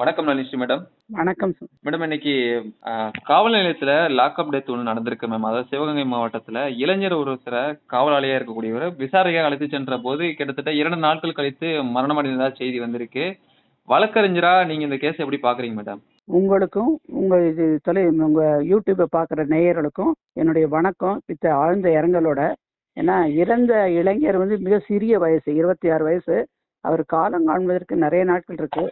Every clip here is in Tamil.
வணக்கம் நலிஸ்ரீ மேடம். வணக்கம் மேடம் இன்னைக்கு காவல் நிலையத்துல லாக்அப் டெத் ஒன்று நடந்திருக்கு மேம். அதாவது சிவகங்கை மாவட்டத்துல இளைஞர் ஒருத்தரை காவலாளியா இருக்கக்கூடியவர் விசாரணையாக அழைத்து சென்ற போது கிட்டத்தட்ட இரண்டு நாட்கள் கழித்து மரணம் அடைந்ததா செய்தி வந்திருக்கு. வழக்கறிஞரா நீங்க இந்த கேஸ் எப்படி பாக்குறீங்க மேடம்? உங்களுக்கும் உங்க இது தொலை உங்க யூடியூப்பை பார்க்குற நேயர்களுக்கும் என்னுடைய வணக்கம். பித்த ஆழ்ந்த இரங்கலோட. ஏன்னா இறந்த இளைஞர் வந்து மிக சிறிய வயசு இருபத்தி ஆறு வயசு. அவர் காலம் காண்பதற்கு நிறைய நாட்கள் இருக்கு.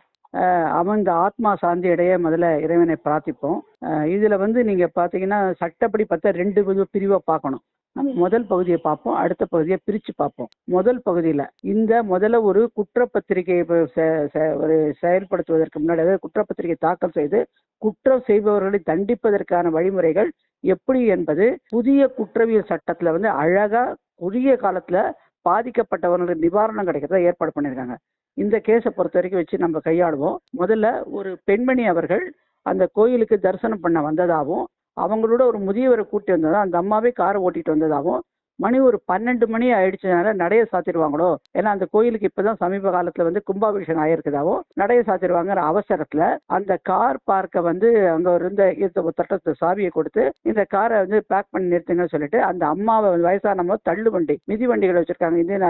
அவன் இந்த ஆத்மா சாந்தி அடைய முதல்ல இறைவனை பிரார்த்திப்போம். அஹ் இதுல வந்து நீங்க பாத்தீங்கன்னா சட்டப்படி பார்த்தா ரெண்டு வித பிரிவா பார்க்கணும் நம்ம முதல் பகுதியை பார்ப்போம் அடுத்த பகுதியை பிரிச்சு பார்ப்போம் முதல் பகுதியில இந்த முதல்ல ஒரு குற்றப்பத்திரிகை ஒரு செயல்படுத்துவதற்கு முன்னாடி அதாவது குற்றப்பத்திரிகை தாக்கல் செய்து குற்றம் செய்பவர்களை தண்டிப்பதற்கான வழிமுறைகள் எப்படி என்பது புதிய குற்றவியல் சட்டத்துல வந்து அழகா குறுகிய காலத்துல பாதிக்கப்பட்டவர்களுக்கு நிவாரணம் கிடைக்கிறத ஏற்பாடு பண்ணியிருக்காங்க. இந்த கேஸை பொறுத்த வரைக்கும் வச்சு நம்ம கையாளுவோம். முதல்ல ஒரு பெண்மணி அவர்கள் அந்த கோயிலுக்கு தரிசனம் பண்ண வந்ததாகவும் அவங்களோட ஒரு முதியவரை கூட்டி வந்ததா அந்த அம்மாவே காரை ஓட்டிட்டு வந்ததாகவும் மணி ஒரு பன்னெண்டு மணி ஆயிடுச்சதுனால நடைய சாத்திடுவாங்களோ? ஏன்னா அந்த கோயிலுக்கு இப்பதான் சமீப காலத்துல வந்து கும்பாபிஷேகம் ஆயிருக்குதாவோ நடைய சாத்திடுவாங்கிற அவசரத்துல அந்த கார் பார்க்க வந்து அங்க இருந்த இருந்த தட்டத்தை சாவியை கொடுத்து இந்த காரை வந்து பேக் பண்ணி நிறுத்துங்கன்னு சொல்லிட்டு அந்த அம்மாவை வந்து வயசானவங்க தள்ளு வண்டி மிதி வண்டிகள் வச்சிருக்காங்க இந்தியன்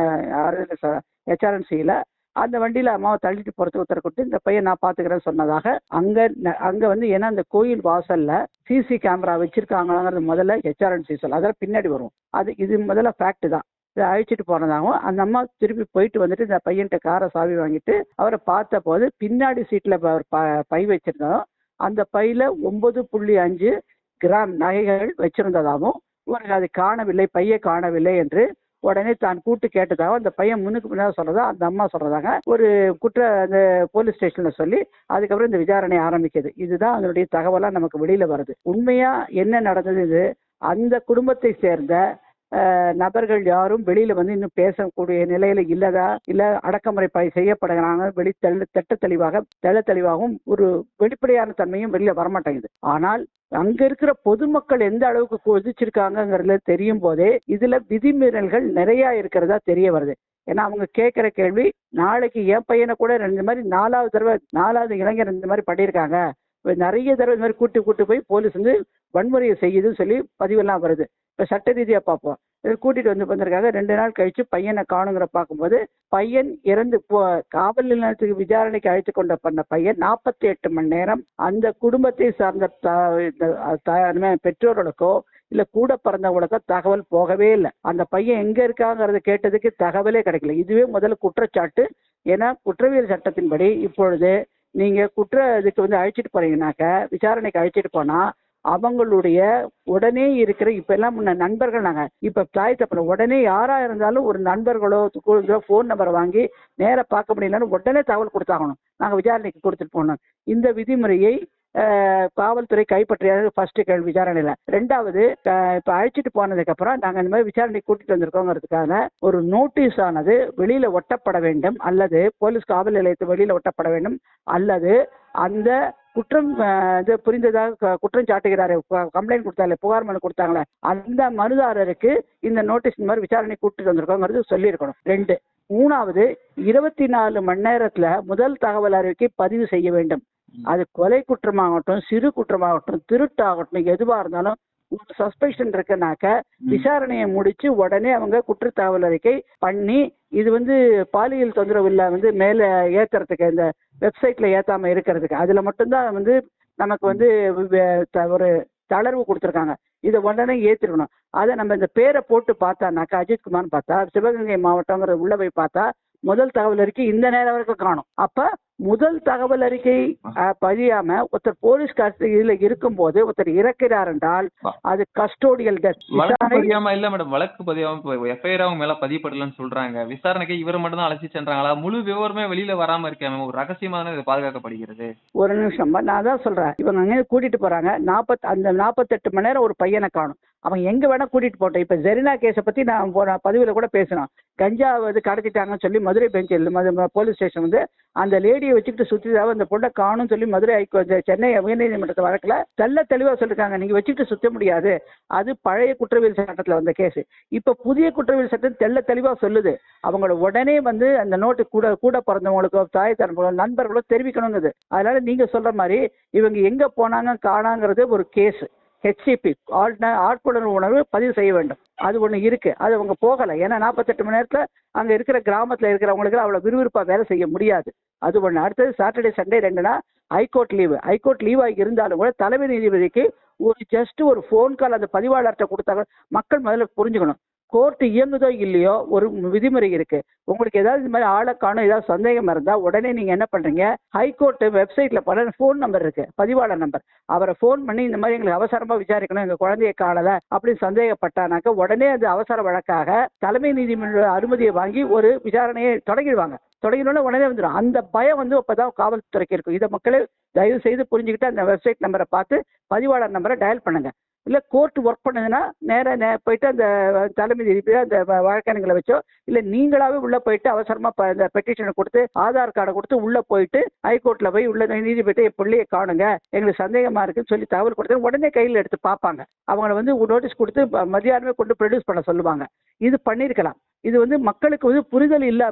ஹெச்ஆர்என்சியில அந்த வண்டியில அம்மாவை தள்ளிட்டு போறதுக்கு உத்தரவு கொடுத்து இந்த பையன் நான் பாத்துக்கிறேன்னு சொன்னதாக அங்க ந- அங்க வந்து ஏன்னா அந்த கோயில் வாசல்ல சிசி கேமரா வச்சிருக்காங்களாங்கிறது முதல்ல ஹெச்ஆர்என்சி சொல்ல அதெல்லாம் பின்னாடி வரும். அது இது முதல்ல ஃபேக்ட் தான். இதை அழிச்சிட்டு போனதாகவும் அந்த அம்மா திருப்பி போயிட்டு வந்துட்டு இந்த பையன்கிட்ட காரை சாவி வாங்கிட்டு அவரை பார்த்த போது பின்னாடி சீட்ல அவர் ப- பை வச்சிருந்தாலும் அந்த பையில ஒன்பது புள்ளி அஞ்சு கிராம் நகைகள் வச்சிருந்ததாகவும் இவர்கள் அதை காணவில்லை பையை காணவில்லை என்று உடனே தான் கூட்டு கேட்டதாக அந்த பையன் முன்னுக்கு முன்னாடி சொல்றதா? அந்த அம்மா சொல்றதாங்க. ஒரு குற்ற அந்த போலீஸ் ஸ்டேஷன்ல சொல்லி அதுக்கப்புறம் இந்த விசாரணை ஆரம்பிக்குது. இதுதான் அதனுடைய தகவலா நமக்கு வெளியில வருது. உண்மையா என்ன நடந்தது அந்த குடும்பத்தை சேர்ந்த நபர்கள் யாரும் வெளியில வந்து இன்னும் பேசக்கூடிய நிலையில இல்லதா? இல்ல அடக்குமுறை ப செய்யப்படுகிறாங்க. வெளி தெட்ட தெளிவாக தெள்ள தெளிவாகவும் ஒரு வெளிப்படையான தன்மையும் வெளியில வரமாட்டேங்குது. ஆனால் அங்க இருக்கிற பொதுமக்கள் எந்த அளவுக்கு கொதிச்சிருக்காங்கிறதுல தெரியும் போதே இதுல விதிமீறல்கள் நிறைய இருக்கிறதா தெரிய வருது. ஏன்னா அவங்க கேட்கிற கேள்வி நாளைக்கு என் பையனை கூட ரெண்டு மாதிரி நாலாவது தடவை நாலாவது இளைஞர் இந்த மாதிரி பண்ணியிருக்காங்க. நிறைய தடவை இந்த மாதிரி கூட்டி கூட்டு போய் போலீஸ் வந்து வன்முறையை செய்யுதுன்னு சொல்லி பதிவெல்லாம் வருது. இப்போ சட்ட ரீதியாக பார்ப்போம். இதை கூட்டிகிட்டு வந்து வந்திருக்காங்க ரெண்டு நாள் கழித்து பையனை காணுங்கிற பார்க்கும்போது பையன் இறந்து போ காவல் நிலையத்துக்கு விசாரணைக்கு அழைத்து கொண்ட பண்ண பையன் நாற்பத்தி எட்டு மணி நேரம் அந்த குடும்பத்தை சார்ந்த த- இந்த த- பெற்றோர்களுக்கோ இல்லை கூட பிறந்தவங்களுக்கோ தகவல் போகவே இல்லை. அந்த பையன் எங்கே இருக்காங்கிறத கேட்டதுக்கு தகவலே கிடைக்கல. இதுவே முதல்ல குற்றச்சாட்டு. ஏன்னா குற்றவியல் சட்டத்தின்படி இப்பொழுது நீங்கள் குற்ற இதுக்கு வந்து அழைச்சிட்டு போகிறீங்கனாக்க விசாரணைக்கு அழைச்சிட்டு போனால் அவங்களுடைய உடனே இருக்கிற இப்ப எல்லாம் முன்ன நண்பர்கள் நாங்க இப்ப தாய் தப்பல உடனே யாரா இருந்தாலும் ஒரு நண்பர்களோ ஃபோன் நம்பர் வாங்கி நேர பார்க்க முடியலன்னு உடனே தகவல் கொடுத்தாகணும். நாங்க விசாரணைக்கு கொடுத்துட்டு போனோம். இந்த விதிமுறையை காவல்துறை கைப்பற்றியது ஃபர்ஸ்ட் கேள்வி விசாரணையில. ரெண்டாவது இப்ப அழைச்சிட்டு போனதுக்கு அப்புறம் நாங்க இந்த மாதிரி விசாரணைக்கு கூட்டிட்டு வந்திருக்கோங்கிறதுக்காக ஒரு நோட்டீஸ் ஆனது வெளியில ஒட்டப்பட வேண்டும் அல்லது போலீஸ் காவல் நிலையத்து வெளியில ஒட்டப்பட வேண்டும் அல்லது அந்த குற்றம் இது புரிந்ததாக குற்றம் சாட்டுகிறாரு கம்ப்ளைண்ட் கொடுத்தாலே புகார் மனு கொடுத்தாங்களே அந்த மனுதாரருக்கு இந்த நோட்டீஸ் மாதிரி விசாரணை கூட்டிட்டு வந்திருக்கோங்கிறது சொல்லியிருக்கணும். ரெண்டு மூணாவது இருபத்தி நாலு மணி நேரத்துல முதல் தகவல் அறிக்கை பதிவு செய்ய வேண்டும். அது கொலை குற்றமாகட்டும் சிறு குற்றமாகட்டும் திருட்டாகட்டும் எதுவா இருந்தாலும் சஸ்பெக்ஷன் இருக்குனாக்க விசாரணையை முடிச்சு உடனே அவங்க குற்ற தகவல் அறிக்கை பண்ணி இது வந்து பாலியல் தொந்தரவு இல்ல வந்து மேல ஏத்துறதுக்கு இந்த வெப்சைட்ல ஏத்தாம இருக்கிறதுக்கு. அதுல மட்டும்தான் வந்து நமக்கு வந்து ஒரு தளர்வு கொடுத்துருக்காங்க. இதை உடனே ஏற்றிருக்கணும் அதை நம்ம இந்த பேரை போட்டு பார்த்தானாக்கா அஜித் குமார்னு பார்த்தா சிவகங்கை மாவட்டங்கிற உள்ள போய் பார்த்தா முதல் தகவல் இருக்கு இந்த நேரம் வரைக்கும் காணும். அப்ப முதல் தகவல் அறிக்கை பதியாம ஒருத்தர் போலீஸ் கஸ்டடியில இருக்கும்போது ஒருத்தர் இறக்கிறார் என்றால் அது கஸ்டோடியல் டெத். பதியாம இல்ல மேடம் வழக்கு பதியாம எஃப்ஐஆர் அவங்க மேல பதியப்படலன்னு சொல்றாங்க. விசாரணைக்கு இவரை மட்டும் தான் அழைச்சி சென்றாங்களா? முழு விவரமே வெளியில வராம இருக்காம ஒரு ரகசியமா தானே இது பாதுகாக்கப்படுகிறது. ஒரு நிமிஷம். நான் தான் சொல்றேன். இவங்க அங்கே கூட்டிட்டு போறாங்க? நாற்பத் அந்த நாற்பத்தெட்டு மணி நேரம் ஒரு பையனை காணும். அவன் எங்க வேணா கூட்டிட்டு போட்டோம் இப்ப ஜெரினா கேஸை பத்தி நான் போன பதிவுல கூட பேசினோம் கஞ்சா வந்து கடத்திட்டாங்கன்னு சொல்லி மதுரை பெஞ்சில் போலீஸ் ஸ்டேஷன் வந்து அந்த லேடியை வச்சுக்கிட்டு சுத்தி அந்த பொண்ணை காணும் சொல்லி மதுரை ஹைகோ சென்னை உயர்நீதிமன்றத்து வழக்கில் தெல்ல தெளிவாக சொல்லிருக்காங்க. நீங்கள் வச்சுக்கிட்டு சுத்த முடியாது. அது பழைய குற்றவியல் சட்டத்தில் வந்த கேஸ். இப்போ புதிய குற்றவியல் சட்டம் தெள்ள தெளிவாக சொல்லுது. அவங்கள உடனே வந்து அந்த நோட்டு கூட கூட பிறந்தவங்களுக்கோ தாய் தரப்போ நண்பர்களோ தெரிவிக்கணுங்குது அதனால நீங்கள் சொல்கிற மாதிரி இவங்க எங்கே போனாங்க காணாங்கிறது ஒரு கேஸ். ஹெச்சிபி ஆட்கொணர்வு உணர்வு பதிவு செய்ய வேண்டும். அது ஒன்று இருக்கு. அது அவங்க போகலை. ஏன்னா நாற்பத்தெட்டு மணி நேரத்தில் அங்கே இருக்கிற கிராமத்தில் இருக்கிறவங்களுக்கு அவ்வளோ விறுவிறுப்பாக வேலை செய்ய முடியாது. அது ஒன்று அடுத்தது Saturday Sunday ரெண்டுனா high court leave high court லீவாக இருந்தாலும் கூட தலைமை நீதிபதிக்கு ஒரு ஜஸ்ட் ஒரு ஃபோன் கால் அந்த பதிவாளர்கிட்ட கொடுத்தாங்க மக்கள் முதல்ல புரிஞ்சுக்கணும். கோர்ட் இயங்குதோ இல்லையோ ஒரு விதிமுறை இருக்கு. உங்களுக்கு ஏதாவது இந்த மாதிரி ஆளை காணும் ஏதாவது சந்தேகம் இருந்தா உடனே நீங்க என்ன பண்றீங்க? ஹைகோர்ட் வெப்சைட்ல பல ஃபோன் நம்பர் இருக்கு பதிவாளர் நம்பர் அவரை ஃபோன் பண்ணி இந்த மாதிரி எங்களுக்கு அவசரமா விசாரிக்கணும் எங்க குழந்தைய காணல அப்படின்னு சந்தேகப்பட்டானாக்க உடனே அது அவசர வழக்காக தலைமை நீதிமன்ற அனுமதியை வாங்கி ஒரு விசாரணையை தொடங்கிடுவாங்க. தொடங்கினோட உடனே வந்துடும் அந்த பயம் வந்து அப்பதான் காவல்துறைக்கு இருக்கும். இதை மக்களே தயவு செய்து புரிஞ்சுக்கிட்டு அந்த வெப்சைட் நம்பரை பார்த்து பதிவாளர் நம்பரை டயல் பண்ணுங்க. இல்லை கோர்ட் ஒர்க் பண்ணுதுன்னா நேராக நே போயிட்டு அந்த தலைமை நீதிபதி அந்த வ- வழக்கறிஞர்களை வச்சோ இல்லை நீங்களாவே உள்ள போயிட்டு அவசரமாக ப- இந்த பெட்டிஷனை கொடுத்து ஆதார் கார்டை கொடுத்து உள்ள போயிட்டு ஹைகோர்ட்டில் போய் உள்ள நீதிபதி என் பிள்ளையை காணுங்க. எங்களுக்கு சந்தேகமாக இருக்குன்னு சொல்லி தகவல் கொடுத்து உடனே கையில் எடுத்து பார்ப்பாங்க அவங்கள வந்து நோட்டீஸ் கொடுத்து மதியானமே கொண்டு ப்ரொடியூஸ் பண்ண சொல்லுவாங்க. இது பண்ணியிருக்கலாம் இது வந்து மக்களுக்கு வந்து புரிதல் இல்லை.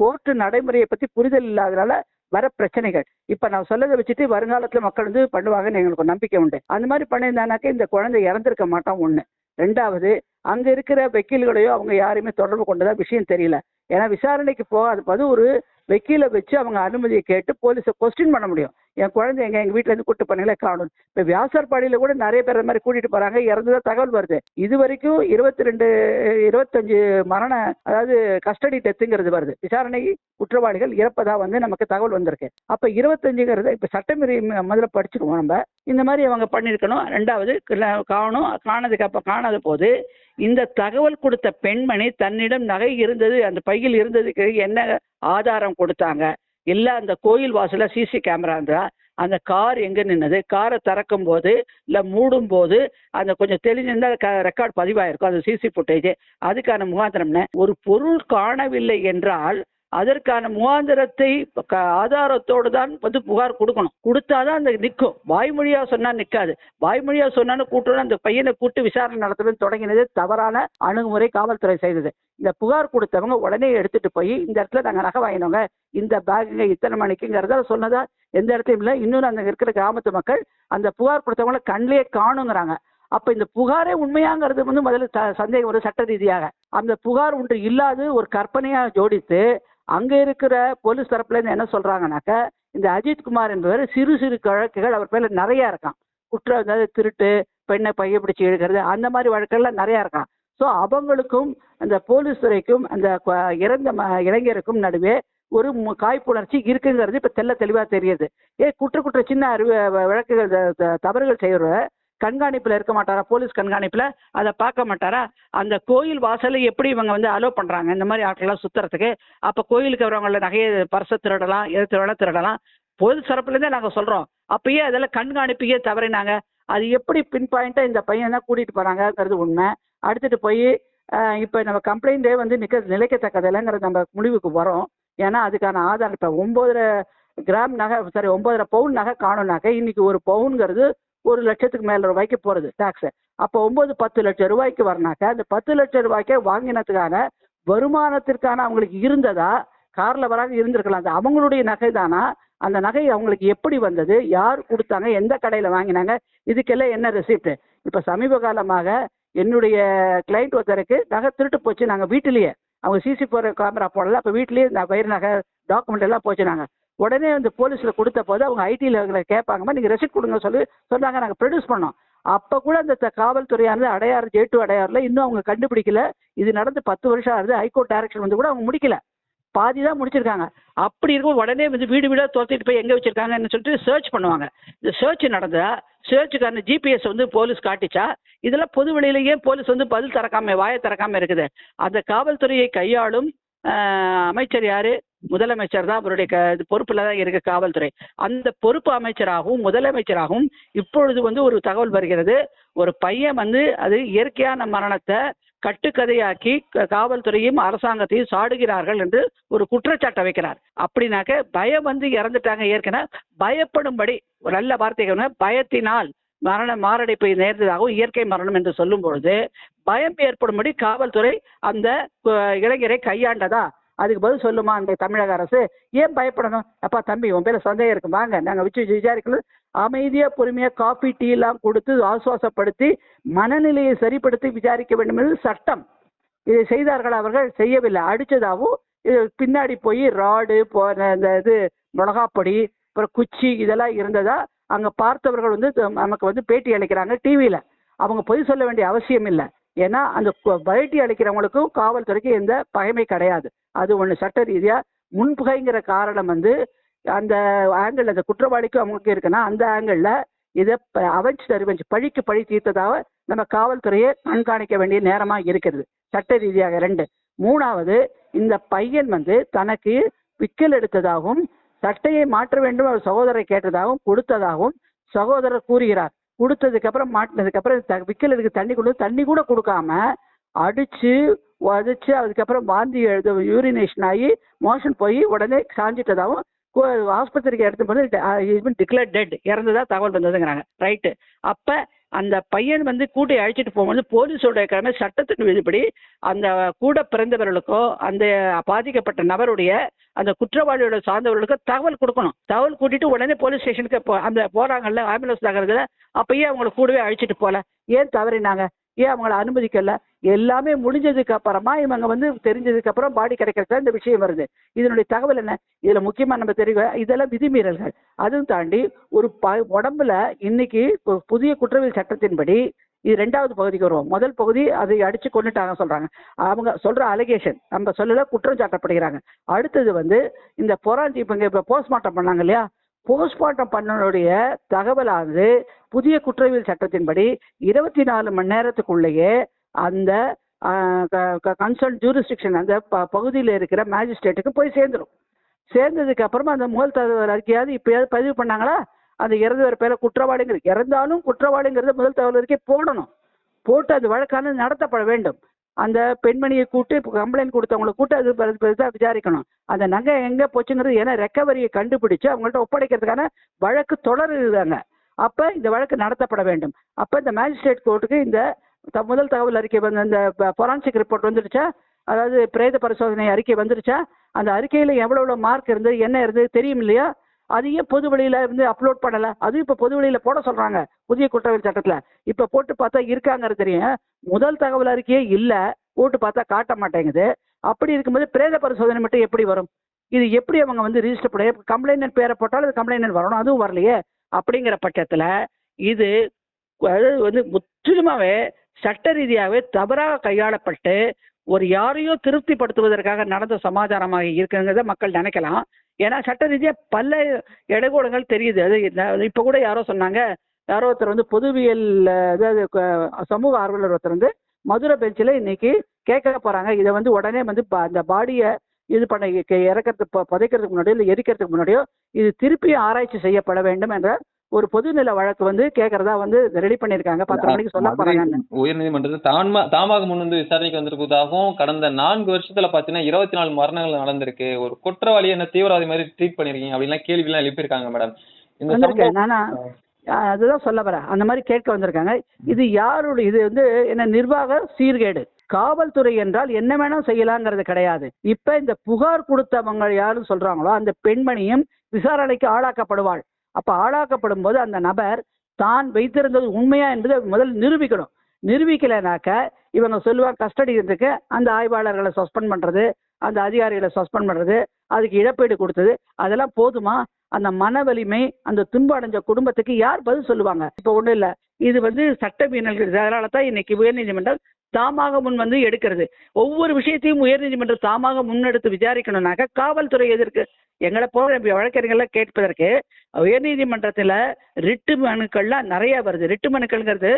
கோர்ட்டு நடைமுறையை பற்றி புரிதல் இல்லாதனால வர பிரச்சனைகள். இப்ப நான் சொல்லதை வச்சுட்டு வருங்காலத்துல மக்கள் வந்து பண்ணுவாங்கன்னு எங்களுக்கு நம்பிக்கை உண்டு. அந்த மாதிரி பண்ணியிருந்தானாக்க இந்த குழந்தை இறந்திருக்க மாட்டான் ஒண்ணு. ரெண்டாவது அங்க இருக்கிற வக்கீல்களையோ அவங்க யாரையுமே தொடர்பு கொண்டதா விஷயம் தெரியல. ஏன்னா விசாரணைக்கு போகாத போது ஒரு வக்கீல வச்சு அவங்க அனுமதியை கேட்டு போலீஸை கொஸ்டின் பண்ண முடியும். என் குழந்தை எங்க எங்க வீட்டுல இருந்து கூட்டு பண்ணல காணும். இப்ப வியாசர்பாடியில கூட நிறைய பேர் மாதிரி கூட்டிட்டு போறாங்க. இறந்ததா தகவல் வருது. இது வரைக்கும் இருபத்தி ரெண்டு இருபத்தஞ்சு மரண அதாவது கஸ்டடி டெத்துங்கிறது வருது. விசாரணை குற்றவாளிகள் இறப்பதா வந்து நமக்கு தகவல் வந்திருக்கு. அப்ப இருபத்தஞ்சுங்கிறது இப்ப சட்டமீறி முதல்ல படிச்சிருவோம் நம்ம. இந்த மாதிரி அவங்க பண்ணியிருக்கணும். ரெண்டாவது காணும். காணதுக்கு அப்ப காணாத போது இந்த தகவல் கொடுத்த பெண்மணி தன்னிடம் நகை இருந்தது அந்த பையில் இருந்ததுக்கு என்ன ஆதாரம் கொடுத்தாங்க. இல்லை அந்த கோயில் வாசலில் சிசி கேமரா இருந்தா அந்த கார் எங்க நின்னது? காரை திறக்கும் போது இல்லை மூடும் போது அந்த கொஞ்சம் தெளிஞ்சிருந்தா ரெக்கார்ட் பதிவாயிருக்கும். அந்த சிசி ஃபுட்டேஜ் அதுக்கான முகாந்திரம்னு. ஒரு பொருள் காணவில்லை என்றால் அதற்கான முகாந்திரத்தை க- ஆதாரத்தோடு தான் வந்து புகார் கொடுக்கணும். கொடுத்தாதான் அந்த நிற்கும். வாய்மொழியா சொன்னா நிற்காது. வாய்மொழியா சொன்னான்னு கூட்டணும் அந்த பையனை கூட்டு விசாரணை நடத்தணும்னு தொடங்கினது தவறான அணுகுமுறை காவல்துறை செய்தது. இந்த புகார் கொடுத்தவங்க உடனே எடுத்துட்டு போய் இந்த இடத்துல நாங்கள் நகை வாங்கினோங்க. இந்த பேக்குங்க இத்தனை மணிக்குங்கிறத சொன்னதா? எந்த இடத்துலையும் இல்லை. இன்னொன்று அங்கே இருக்கிற கிராமத்து மக்கள் அந்த புகார் கொடுத்தவங்கள கண்ணிலே காணுங்கிறாங்க. அப்ப இந்த புகாரே உண்மையாங்கிறது வந்து முதல்ல சந்தேகம் ஒரு சட்ட ரீதியாக. அந்த புகார் ஒன்று இல்லாது ஒரு கற்பனையா ஜோடித்து அங்க இருக்கிற போலீஸ் தரப்புல இருந்து என்ன சொல்றாங்கனாக்க இந்த அஜித்குமார் என்பவர் சிறு சிறு வழக்குகள் அவர் பேர்ல நிறைய இருக்கான். குற்றம் அதாவது திருட்டு பெண்ணை பைய பிடிச்சி இழுக்கிறது அந்த மாதிரி வழக்குகள்லாம் நிறைய இருக்கான். ஸோ அவங்களுக்கும் அந்த போலீஸ் துறைக்கும் அந்த இறந்த ம- இளைஞருக்கும் நடுவே ஒரு காய்ப்புணர்ச்சி இருக்குங்கிறது இப்ப தெள்ள தெளிவா தெரியுது. ஏ குற்ற குற்ற சின்ன அறிவு வழக்குகள் த- த- தவறுகள் செய்யற கண்காணிப்புல இருக்க மாட்டாரா? போலீஸ் கண்காணிப்புல அதை பார்க்க மாட்டாரா? அந்த கோயில் வாசல்ல எப்படி இவங்க வந்து அலோவ் பண்றாங்க? இந்த மாதிரி ஆட்கள்லாம் சுத்துறதுக்கு அப்ப கோயிலுக்கு வரவங்கள நகையை பர்ச திருடலாம் எது திருடலாம் திருடலாம். பொது சிறப்புல இருந்தே சொல்கிறோம் சொல்றோம். அப்பயே அதெல்லாம் கண்காணிப்பையே தவறினாங்க. அது எப்படி பின் பாயிண்ட்டாக இந்த பையன் தான் கூட்டிட்டு போறாங்கங்கிறது உண்மை. அடுத்துட்டு போய் இப்போ நம்ம கம்ப்ளைண்டே வந்து நிக்க நிலைக்கத்தக்கதில்லைங்கிற நம்ம முடிவுக்கு வரோம். ஏன்னா அதுக்கான ஆதாரம் இப்போ ஒன்பதரை கிராம் நகை சாரி ஒன்பதரை பவுன் நகை காணும் நகை இன்னைக்கு ஒரு பவுனுங்கிறது ஒரு லட்சத்துக்கு மேல ரூபாய்க்கு போறது டாக்ஸ் அப்போ ஒன்பது பத்து லட்சம் ரூபாய்க்கு வரனாக்க அந்த பத்து லட்சம் ரூபாய்க்கே வாங்கினதுக்கான வருமானத்திற்கான அவங்களுக்கு இருந்ததா? கார்ல வராங்க இருந்திருக்கலாம். அது அவங்களுடைய நகை தானா அந்த நகை அவங்களுக்கு எப்படி வந்தது? யார் கொடுத்தாங்க? எந்த கடையில வாங்கினாங்க? இதுக்கெல்லாம் என்ன ரெசிப்ட் இப்ப சமீப காலமாக என்னுடைய கிளைண்ட் ஒருத்தருக்கு நகை திருட்டு போச்சு. நாங்க வீட்டிலேயே அவங்க சிசி போற கேமரா போடல. அப்ப வீட்லயே இந்த வயிறு நகை டாக்குமெண்ட் எல்லாம் போச்சு நாங்க உடனே அந்த போலீஸில் கொடுத்த போது அவங்க ஐடியில் கேட்பாங்கம்மா நீங்கள் ரெசிப்ட் கொடுங்க சொல்லி சொன்னாங்க. நாங்கள் ப்ரொடியூஸ் பண்ணோம். அப்போ கூட அந்த காவல்துறையானது அடையாறு ஜே டூ அடையாறுல இன்னும் அவங்க கண்டுபிடிக்கல. இது நடந்து பத்து வருஷம் ஆகுது. ஹைகோர்ட் டைரக்ஷன் வந்து கூட அவங்க முடிக்கல. பாதி தான் முடிச்சிருக்காங்க. அப்படி இருக்கும். உடனே வந்து வீடு வீடாக துரத்திட்டு போய் எங்கே வச்சிருக்காங்கன்னு சொல்லிட்டு சர்ச் பண்ணுவாங்க. இந்த சர்ச் நடந்தா சர்ச்சுக்கான ஜிபிஎஸ் வந்து போலீஸ் காட்டிச்சா? இதெல்லாம் பொது வெளியிலேயே போலீஸ் வந்து பதில் திறக்காம வாயை திறக்காம இருக்குது. அந்த காவல்துறையை கையாளும் அமைச்சர் யாரு? முதலமைச்சர் தான் அவருடைய க பொறுப்புல தான் இருக்கு காவல்துறை. அந்த பொறுப்பு அமைச்சராகவும் முதலமைச்சராகவும் இப்பொழுது வந்து ஒரு தகவல் வருகிறது. ஒரு பையன் வந்து அது இயற்கையான மரணத்தை கட்டுக்கதையாக்கி காவல்துறையும் அரசாங்கத்தையும் சாடுகிறார்கள் என்று ஒரு குற்றச்சாட்டை வைக்கிறார். அப்படின்னாக்க பயம் வந்து இறந்துட்டாங்க ஏற்கனவே. பயப்படும்படி ஒரு நல்ல வார்த்தைகள் பயத்தினால் மரண மாரடைப்பு நேர்ந்ததாகவும் இயற்கை மரணம் என்று சொல்லும் பொழுது பயம் ஏற்படும்படி காவல்துறை அந்த இளைஞரை கையாண்டதா? அதுக்கு பதில் சொல்லுமா அந்த தமிழக அரசு? ஏன் பயப்படணும்? அப்பா தம்பி உன் பேர சந்தேகம் இருக்கு. வாங்க நாங்க வச்சு விசாரிக்கணும். அமைதியா பொறுமையா காஃபி டீ எல்லாம் கொடுத்து ஆசுவாசப்படுத்தி மனநிலையை சரிப்படுத்தி விசாரிக்க வேண்டும் என்று சட்டம். இதை செய்தார்கள் அவர்கள்? செய்யவில்லை. அடிச்சதாகவும் இது பின்னாடி போய் ராடு போன இந்த இது மிளகாப்பொடி அப்புறம் குச்சி இதெல்லாம் இருந்ததா அங்க பார்த்தவர்கள் வந்து த- நமக்கு வந்து பேட்டி அளிக்கிறாங்க டிவியில அவங்க பொய் சொல்ல வேண்டிய அவசியம் இல்லை. ஏன்னா அந்த வயட்டி பேட்டி அளிக்கிறவங்களுக்கும் காவல்துறைக்கு எந்த பகைமை கிடையாது. அது ஒன்று சட்ட ரீதியாக முன்பகைங்கிற காரணம் வந்து அந்த ஆங்கிள் அந்த குற்றவாளிக்கும் அவங்களுக்கு இருக்குன்னா அந்த ஆங்கிளில் இதை அவஞ்சு தருவஞ்சு பழிக்கு பழி தீர்த்ததாக நம்ம காவல்துறையை கண்காணிக்க வேண்டிய நேரமாக இருக்கிறது. சட்ட ரீதியாக ரெண்டு. மூணாவது இந்த பையன் வந்து தனக்கு விக்கல் எடுத்ததாகவும் சட்டையை மாற்ற வேண்டும் அவர் சகோதரரை கேட்டதாகவும் கொடுத்ததாகவும் சகோதரர் கூறுகிறார். கொடுத்ததுக்கு அப்புறம் மாட்டினதுக்கு அப்புறம் த- தண்ணி கொடுத்து தண்ணி கூட கொடுக்காம அடிச்சு உதச்சு அதுக்கப்புறம் வாந்தி எழுத யூரினேஷன் ஆகி மோஷன் போய் உடனே சாஞ்சிட்டதாகவும் கு- ஆஸ்பத்திரிக்கு எடுத்து போது டிக்ளேர் டெட் இறந்ததா தகவல் வந்ததுங்கிறாங்க. ரைட்டு அப்போ அந்த பையன் வந்து கூட்டை அழைச்சிட்டு போகும்போது போலீஸோட கடமை சட்டத்தின் விதிப்படி அந்த கூட பிறந்தவர்களுக்கோ அந்த பாதிக்கப்பட்ட நபருடைய அந்த குற்றவாளியோட சார்ந்தவர்களுக்கோ தகவல் கொடுக்கணும். தகவல் கூட்டிட்டு உடனே போலீஸ் ஸ்டேஷனுக்கு போ- அந்த போறாங்கல்ல ஆம்புலன்ஸ் நகரத்துல அப்பயே அவங்கள கூடவே அழைச்சிட்டு போல. ஏன் தவறினாங்க? ஏன் அவங்கள அனுமதிக்கல? எல்லாமே முடிஞ்சதுக்கு அப்புறமா இவங்க வந்து தெரிஞ்சதுக்கு அப்புறம் பாடி கிடைக்கிறதுல இந்த விஷயம் வருது. இதனுடைய தகவல் என்ன? இதுல முக்கியமா நம்ம தெரியும் இதெல்லாம் விதிமீறல்கள். அதுவும் தாண்டி ஒரு ப உடம்புல இன்னைக்கு புதிய குற்றவியல் சட்டத்தின்படி இது ரெண்டாவது பகுதிக்கு வருவோம். முதல் பகுதி அதை அடிச்சு கொண்டுட்டாங்க சொல்றாங்க. அவங்க சொல்ற அலிகேஷன் நம்ம சொல்லல குற்றம் சாட்டப்படுகிறாங்க. அடுத்தது வந்து இந்த பொறாஞ்சி இப்ப இங்க இப்ப போஸ்ட்மார்ட்டம் பண்ணாங்க இல்லையா? போஸ்ட்மார்ட்டம் பண்ணனுடைய தகவலானது புதிய குற்றவியல் சட்டத்தின்படி இருபத்தி நாலு மணி நேரத்துக்குள்ளேயே அந்த கன்சர்ன் ஜூரிஸ்டிக்ஷன் அந்த ப- பகுதியில் இருக்கிற மேஜிஸ்ட்ரேட்டுக்கு போய் சேர்ந்துடும் சேர்ந்ததுக்கு அப்புறமா அந்த முதல் தகவல் அறிக்கையாவது இப்போயாவது பதிவு பண்ணாங்களா? அந்த இறந்தவர் பேர குற்றவாளிங்கிறது இறந்தாலும் குற்றவாளிங்கிறது முதல் தகவல் அறிக்கை போடணும். போட்டு அது வழக்கானது நடத்தப்பட வேண்டும். அந்த பெண்மணியை கூட்டு இப்போ கம்ப்ளைண்ட் கொடுத்தவங்களை கூட்டு அது பெரு- விசாரிக்கணும். அந்த நகை எங்கே போச்சுங்கிறது ஏன்னா ரெக்கவரியை கண்டுபிடிச்சு அவங்கள்ட்ட ஒப்படைக்கிறதுக்கான வழக்கு தொடருதாங்க அப்போ இந்த வழக்கு நடத்தப்பட வேண்டும். அப்போ இந்த மேஜிஸ்ட்ரேட் கோர்ட்டுக்கு இந்த த- முதல் தகவல் அறிக்கை வந்து இந்த பொரான்சிக் ரிப்போர்ட் வந்துடுச்சா? அதாவது பிரேத பரிசோதனை அறிக்கை வந்துருச்சா அந்த அறிக்கையில் எவ்வளோ எவ்வளோ மார்க் இருந்தது என்ன இருந்தது தெரியும் இல்லையா? அதையும் பொது வெளியில இருந்து அப்லோட் பண்ணல? அதுவும் இப்ப பொது வெளியில போட சொல்றாங்க புதிய குற்றவியல் சட்டத்துல. இப்ப போட்டு பார்த்தா இருக்காங்க தெரியும். முதல் தகவல் அறிக்கையே இல்ல. போட்டு பார்த்தா காட்ட மாட்டேங்குது. அப்படி இருக்கும்போது பிரேத பரிசோதனை மட்டும் எப்படி வரும்? இது எப்படி அவங்க வந்து ரிஜிஸ்டர் பண்ண கம்ப்ளைண்ட் பேரை போட்டாலும் அது கம்ப்ளைண்ட் வரணும் அதுவும் வரலையே? அப்படிங்கிற பட்சத்துல இது அதாவது வந்து முற்றிலுமாவே சட்ட ரீதியாகவே தவறாக கையாளப்பட்டு ஒரு யாரையோ திருப்திப்படுத்துவதற்காக நடந்த சமாச்சாரமாக இருக்குங்கிறத மக்கள் நினைக்கலாம். ஏன்னா சட்ட ரீதியா பல இடைகோடுகள் தெரியுது. அது இப்போ இப்ப கூட யாரோ சொன்னாங்க யாரோ ஒருத்தர் வந்து பொதுவியல் அதாவது சமூக ஆர்வலர் ஒருத்தர் வந்து மதுரை பெஞ்சில் இன்னைக்கு கேட்க போறாங்க. இதை வந்து உடனே வந்து அந்த பாடியை இது பண்ண இறக்கிறது புதைக்கிறதுக்கு முன்னாடியோ இல்லை எரிக்கிறதுக்கு முன்னாடியோ இது திருப்பி ஆராய்ச்சி செய்யப்பட வேண்டும் என்ற ஒரு பொதுநல வழக்கு வந்து கேட்கறதா வந்து ரெடி பண்ணியிருக்காங்க பத்து மணிக்கு சொல்ல போறாங்க உயர்நீதிமன்றத்தில் தான்மா தாமாக முன் வந்து விசாரணைக்கு வந்திருப்பதாகவும் கடந்த நான்கு வருஷத்துல பாத்தீங்கன்னா இருபத்தி நாலு மரணங்கள் நடந்திருக்கு. ஒரு குற்றவாளியை என்ன தீவிரவாதி மாதிரி ட்ரீட் பண்ணிருக்கீங்க அப்படின்லாம் கேள்வி எல்லாம் எழுப்பியிருக்காங்க மேடம் வந்திருக்கேன் நானா அதுதான் சொல்ல வரேன். அந்த மாதிரி கேட்க வந்திருக்காங்க. இது யாருடைய இது வந்து என்ன நிர்வாக சீர்கேடு. காவல்துறை என்றால் என்ன வேணா செய்யலாங்கிறது கிடையாது. இப்ப இந்த புகார் கொடுத்தவங்க யாரும் சொல்றாங்களோ அந்த பெண்மணியும் விசாரணைக்கு ஆளாக்கப்படுவாள். அப்போ ஆளாக்கப்படும் போது அந்த நபர் தான் வைத்திருந்தது உண்மையா என்பதை முதல் நிரூபிக்கணும். நிரூபிக்கலைனாக்க இவங்க சொல்லுவாங்க கஸ்டடி இருந்துக்கு அந்த ஆய்வாளர்களை சஸ்பெண்ட் பண்றது அந்த அதிகாரிகளை சஸ்பெண்ட் பண்றது அதுக்கு இழப்பீடு கொடுத்தது அதெல்லாம் போதுமா? அந்த மன வலிமை அந்த துன்பம் அடைஞ்ச குடும்பத்துக்கு யார் பதில் சொல்லுவாங்க? இப்போ ஒண்ணும் இல்ல. இது வந்து சட்ட மீறல்கள். அதனால தான் இன்னைக்கு உயர்நீதிமன்றம் தாமாக முன் வந்து எடுக்கிறது. ஒவ்வொரு விஷயத்தையும் உயர்நீதிமன்றம் தாமாக முன்னெடுத்து விசாரிக்கணும்னாக்க காவல்துறை எதிர்க்கு எங்களை போல வழக்கறிஞர்லாம் கேட்பதற்கு உயர்நீதிமன்றத்தில் ரிட்டு மனுக்கள்லாம் நிறைய வருது. ரிட்டு மனுக்கள்ங்கிறது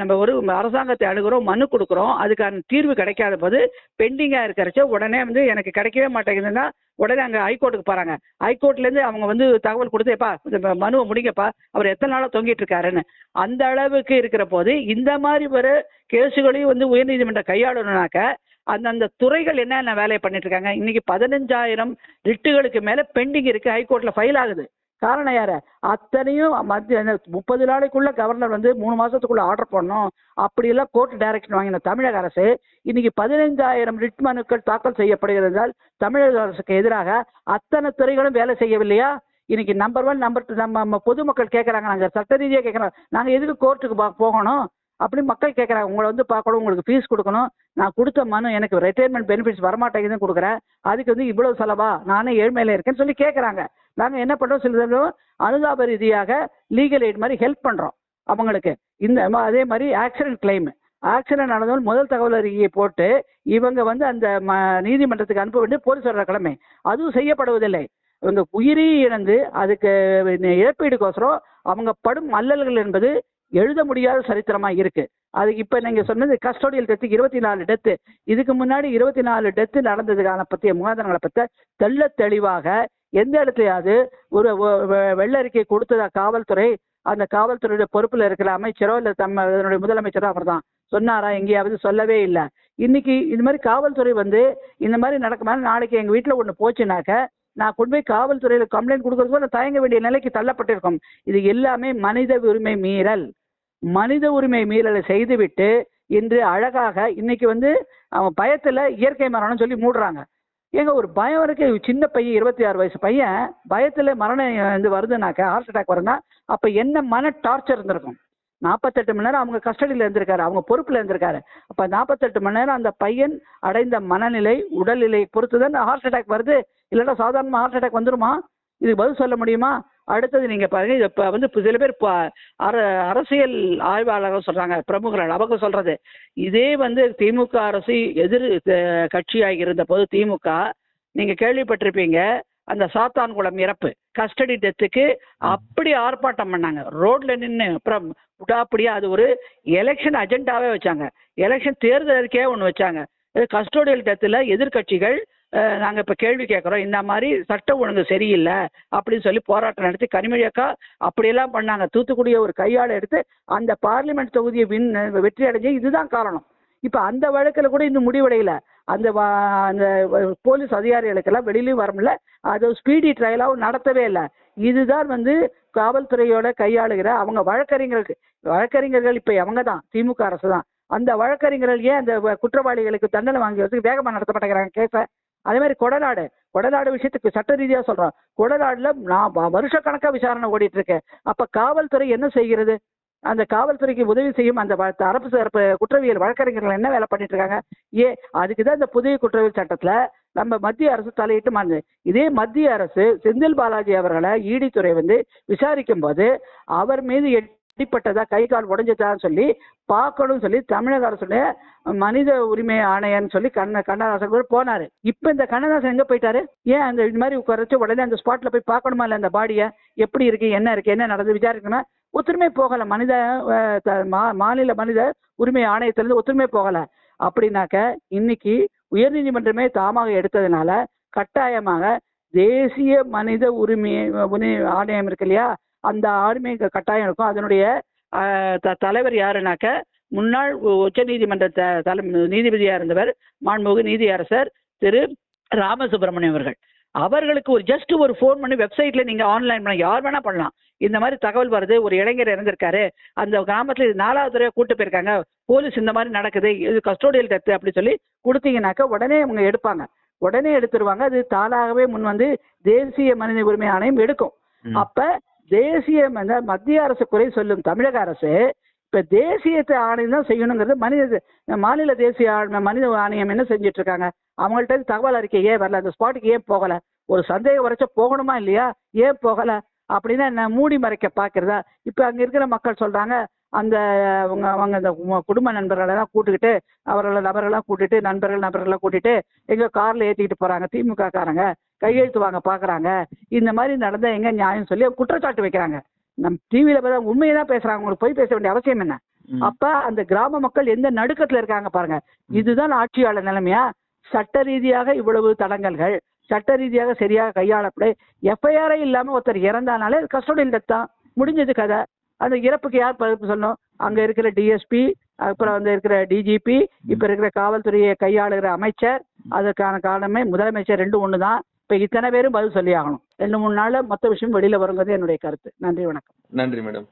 நம்ம ஒரு அரசாங்கத்தை அணுகிறோம் மனு கொடுக்குறோம் அதுக்கான தீர்வு கிடைக்காத போது பெண்டிங்காக இருக்கிறச்ச உடனே வந்து எனக்கு கிடைக்கவே மாட்டேங்குதுன்னா உடனே அங்கே ஹைகோர்ட்டுக்கு போறாங்க. ஹைகோர்ட்லேருந்து அவங்க வந்து தகவல் கொடுத்து எப்பா இந்த மனுவை முடிங்கப்பா. அவர் எத்தனை நாளாக தொங்கிட்டு இருக்காருன்னு. அந்த அளவுக்கு இருக்கிற போது இந்த மாதிரி ஒரு கேஸுகளையும் வந்து உயர்நீதிமன்றம் கையாளணும்னாக்க அந்தந்த துறைகள் என்னென்ன வேலையை பண்ணிட்டு இருக்காங்க? இன்னைக்கு பதினஞ்சாயிரம் ரிட்டுகளுக்கு மேலே பெண்டிங் இருக்கு. ஹைகோர்ட்டில் ஃபைல் ஆகுது. காரணம் யார்? அத்தனையும் மத்திய முப்பது நாளைக்குள்ள கவர்னர் வந்து மூணு மாசத்துக்குள்ள ஆர்டர் பண்ணணும். அப்படியெல்லாம் கோர்ட் டைரக்ஷன் வாங்கின தமிழக அரசு இன்னைக்கு பதினைந்தாயிரம் ரிட் மனுக்கள் தாக்கல் செய்யப்படுகிறதால் தமிழக அரசுக்கு எதிராக அத்தனை துறைகளும் வேலை செய்யவில்லையா? இன்னைக்கு நம்பர் ஒன் நம்பர் டூ நம்ம பொதுமக்கள் கேட்குறாங்க நாங்கள் சட்ட ரீதியாக கேட்குறோம் நாங்கள் எதுக்கு கோர்ட்டுக்கு பா போகணும்? அப்படி மக்கள் கேட்குறாங்க உங்களை வந்து பார்க்கணும். உங்களுக்கு ஃபீஸ் கொடுக்கணும். நான் கொடுத்த மனு எனக்கு ரிட்டையர்மெண்ட் பெனிஃபிட்ஸ் வரமாட்டேங்குதுன்னு கொடுக்குறேன். அதுக்கு வந்து இவ்வளவு செலவா? நானே ஏழ்மையில இருக்கேன்னு சொல்லி கேட்குறாங்க நாங்கள் என்ன பண்ணுறோம் சில சமயம் அனுதாப ரீதியாக லீகல் எய்ட் மாதிரி ஹெல்ப் பண்ணுறோம் அவங்களுக்கு. இந்த அதே மாதிரி ஆக்சிடென்ட் கிளைம் ஆக்சிடென்ட் நடந்தவன் முதல் தகவல் அறிக்கையை போட்டு இவங்க வந்து அந்த ம நீதிமன்றத்துக்கு அனுப்ப வேண்டிய போலீஸ் வர்ற கிழமை. அதுவும் செய்யப்படுவதில்லை. இவங்க உயிரி இழந்து அதுக்கு இழப்பீடுக்கோசரம் அவங்க படும் அல்லல்கள் என்பது எழுத முடியாத சரித்திரமாக இருக்குது அது இப்போ நீங்கள் சொன்னது கஸ்டோடியல் டெத்துக்கு இருபத்தி நாலு டெத்து இதுக்கு முன்னாடி இருபத்தி நாலு டெத்து நடந்ததுக்கான பற்றிய முகாதனங்களை பற்றி தெள்ள தெளிவாக எந்த இடத்துலயாவது ஒரு வெ- வெள்ளறிக்கை கொடுத்ததா காவல்துறை அந்த காவல்துறையுடைய பொறுப்புல இருக்கிற அமைச்சரோ இல்ல தம்ம அதனுடைய முதலமைச்சரோ அவர்தான். சொன்னாரா எங்கேயாவது சொல்லவே இல்லை. இன்னைக்கு இந்த மாதிரி காவல்துறை வந்து இந்த மாதிரி நடக்குமா நாளைக்கு எங்க வீட்டுல ஒண்ணு போச்சுனாக்க நான் கொண்டு போய் காவல்துறையில கம்ப்ளைண்ட் கொடுக்கறதுக்கு நான் தயங்க வேண்டிய நிலைக்கு தள்ளப்பட்டிருக்கோம். இது எல்லாமே மனித உரிமை மீறல். மனித உரிமை மீறலை செய்துவிட்டு இன்று அழகாக இன்னைக்கு வந்து அவன் பயத்துல இயற்கை மரணம் சொல்லி மூடுறாங்க. ஏங்க ஒரு பயம் இருக்கு. சின்ன பையன் இருபத்தி ஆறு வயசு பையன். பயத்துல மரணம் வந்து வருதுனாக்க ஹார்ட் அட்டாக் வருதுன்னா அப்ப என்ன மன டார்ச்சர் இருந்திருக்கும்? நாற்பத்தெட்டு மணி நேரம் அவங்க கஸ்டடியில் இருந்திருக்காரு. அவங்க பொறுப்புல இருந்திருக்காரு. அப்ப நாற்பத்தெட்டு மணி நேரம் அந்த பையன் அடைந்த மனநிலை உடல்நிலை பொறுத்து தான் ஹார்ட் அட்டாக் வருது. இல்லைன்னா சாதாரணமா ஹார்ட் அட்டாக் வந்துருமா? இதுக்கு பதில் சொல்ல முடியுமா? அடுத்தது நீங்க பாருங்க இது இப்போ வந்து சில பேர் அர அரசியல் ஆய்வாளர்கள் சொல்றாங்க பிரமுகர்கள் அவங்க சொல்றது. இதே வந்து திமுக அரசு எதிர் கட்சியாக இருந்த போது திமுக நீங்க கேள்விப்பட்டிருப்பீங்க அந்த சாத்தான்குளம் இறப்பு கஸ்டடி டெத்துக்கு அப்படி ஆர்ப்பாட்டம் பண்ணாங்க. ரோட்ல நின்று அப்புறம் விடாப்படியா அது ஒரு எலெக்ஷன் அஜெண்டாவே வச்சாங்க. எலெக்ஷன் தேர்தல் ஒன்று வச்சாங்க. கஸ்டோடியல் டெத்தில் எதிர்கட்சிகள் நாங்க இப்ப கேள்வி கேட்குறோம் இந்த மாதிரி சட்டம் ஒழுங்கு சரியில்லை அப்படின்னு சொல்லி போராட்டம் நடத்தி கனிமொழி அக்கா அப்படியெல்லாம் பண்ணாங்க. தூத்துக்குடியை ஒரு கையால எடுத்து அந்த பார்லிமெண்ட் தொகுதியை வின் வெற்றி அடைஞ்சு இதுதான் காரணம். இப்ப அந்த வழக்குல கூட இன்னும் முடிவடையல. அந்த அந்த போலீஸ் அதிகாரிகளுக்கெல்லாம் வெளியிலயும் வர முடியல. அது ஸ்பீடி ட்ரையலாகவும் நடத்தவே இல்லை. இதுதான் வந்து காவல்துறையோட கையாளுகிற அவங்க வழக்கறிஞர்களுக்கு வழக்கறிஞர்கள் இப்ப அவங்க தான் திமுக அரசு தான். அந்த வழக்கறிஞர்கள் ஏன் அந்த குற்றவாளிகளுக்கு தண்டனை வாங்கி வச்சு வேகமாக நடத்த மாட்டேங்கிறாங்க கேஸ அதே மாதிரி கொடநாடு. கொடநாடு விஷயத்துக்கு சட்ட ரீதியா சொல்றோம். கொடநாடுல நான் வருஷக்கணக்காக வருஷக்கணக்கா விசாரணை ஓடிட்டு இருக்கேன் அப்ப காவல்துறை என்ன செய்கிறது? அந்த காவல்துறைக்கு உதவி செய்யும் அந்த அரசு தரப்பு குற்றவியல் வழக்கறிஞர்கள் என்ன வேலை பண்ணிட்டு இருக்காங்க ஏ அதுக்கு தான் இந்த புதிய குற்றவியல் சட்டத்துல நம்ம மத்திய அரசு தலையிட்டு மாறுது இதே மத்திய அரசு செந்தில் பாலாஜி அவர்களை ஈடித்துறை வந்து விசாரிக்கும் போது அவர் மீது அடிப்பட்டதா கை கால் உடஞ்சதான்னு சொல்லி பார்க்கணும்னு சொல்லி தமிழக அரசுடைய மனித உரிமை ஆணையன்னு சொல்லி கண்ண கண்ணதாசன் கூட போனாரு. இப்ப இந்த கண்ணதாசன் எங்க போயிட்டாரு? ஏன் அந்த இது மாதிரி உட்காரச்சு உடனே அந்த ஸ்பாட்ல போய் பார்க்கணுமா இல்லை அந்த பாடியை எப்படி இருக்கு? என்ன இருக்கு? என்ன நடந்து? விசாரிக்கணுமா? ஒத்துருமே போகல. மனித மாநில மனித உரிமை ஆணையத்திலிருந்து ஒத்துருமே போகல. அப்படின்னாக்க இன்னைக்கு உயர்நீதிமன்றமே தாமாக எடுத்ததுனால கட்டாயமாக தேசிய மனித உரிமை உரிமை ஆணையம் இருக்கு இல்லையா? அந்த ஆளுமை கட்டாயம் இருக்கும். அதனுடைய தலைவர் யாருனாக்க முன்னாள் உச்ச நீதிமன்ற தலை நீதிபதியா இருந்தவர் மாண்புமிகு நீதியரசர் திரு ராமசுப்ரமணியம் அவர்கள். அவர்களுக்கு ஒரு ஜஸ்ட் ஒரு ஃபோன் பண்ணி வெப்சைட்ல நீங்க ஆன்லைன் பண்ண யார் வேணா பண்ணலாம். இந்த மாதிரி தகவல் வருது ஒரு இளைஞர் இறந்திருக்காரு. அந்த கிராமத்துல இது நாலாவது தடவை கூட்டு போயிருக்காங்க. போலீஸ் இந்த மாதிரி நடக்குது. இது கஸ்டோடியல் டெத்து அப்படி சொல்லி கொடுத்தீங்கன்னாக்க உடனே அவங்க எடுப்பாங்க. உடனே எடுத்துருவாங்க. அது தானாகவே முன் வந்து தேசிய மனித உரிமை ஆணையம் எடுக்கும். அப்ப தேசிய ம- மத்திய அரசு குறை சொல்லும் தமிழக அரசு இப்ப தேசியத்தை ஆணையம் தான் செய்யணுங்கிறது மனித மாநில தேசிய ஆணையம் மனித ஆணையம் என்ன செஞ்சுட்டு இருக்காங்க அவங்கள்ட்ட தகவல் அறிக்கை ஏன் வரல? அந்த ஸ்பாட்டுக்கு ஏன் போகல? ஒரு சந்தேகம் வரைச்ச போகணுமா இல்லையா? ஏன் போகல? அப்படின்னா என்ன மூடி மறைக்க பாக்குறதா? இப்ப அங்க இருக்கிற மக்கள் சொல்றாங்க அந்த அவங்க அவங்க அந்த குடும்ப நண்பர்களை எல்லாம் கூட்டுக்கிட்டு அவர்களை நபர்கள்லாம் கூட்டிட்டு நண்பர்கள் நபர்கள்லாம் கூட்டிட்டு எங்க கார்ல ஏத்திக்கிட்டு போறாங்க திமுக காரங்க கையெழுத்து வாங்க பாக்குறாங்க. இந்த மாதிரி நடந்தா எங்க நியாயம் சொல்லி குற்றச்சாட்டு வைக்கிறாங்க. நம் டிவியில பார்த்தா உண்மையை தான் பேசுறாங்க. உங்களுக்கு போய் பேச வேண்டிய அவசியம் என்ன. அப்ப அந்த கிராம மக்கள் எந்த நடுக்கத்துல இருக்காங்க பாருங்க. இதுதான் ஆட்சியாளர் நிலைமையா? சட்ட ரீதியாக இவ்வளவு தடங்கல்கள் சட்ட ரீதியாக சரியாக கையாளப்பட எஃப்ஐஆரே இல்லாமல் ஒருத்தர் இறந்தானாலே கஸ்டோடியல் டெத் தான். முடிஞ்சது கதை. அந்த இறப்புக்கு யார் பொறுப்பு சொல்லணும்? அங்கே இருக்கிற டிஎஸ்பி அப்புறம் வந்து இருக்கிற டிஜிபி இப்போ இருக்கிற காவல்துறையை கையாளுகிற அமைச்சர் அதுக்கான காரணமே முதலமைச்சர் ரெண்டும் ஒன்று தான் இப்போ இத்தனை பேரும் பதில் சொல்லி ஆகணும். ரெண்டு மூணு நாளில் மொத்த விஷயம் வெளியில் வருங்கிறது என்னுடைய கருத்து. நன்றி வணக்கம். நன்றி மேடம்.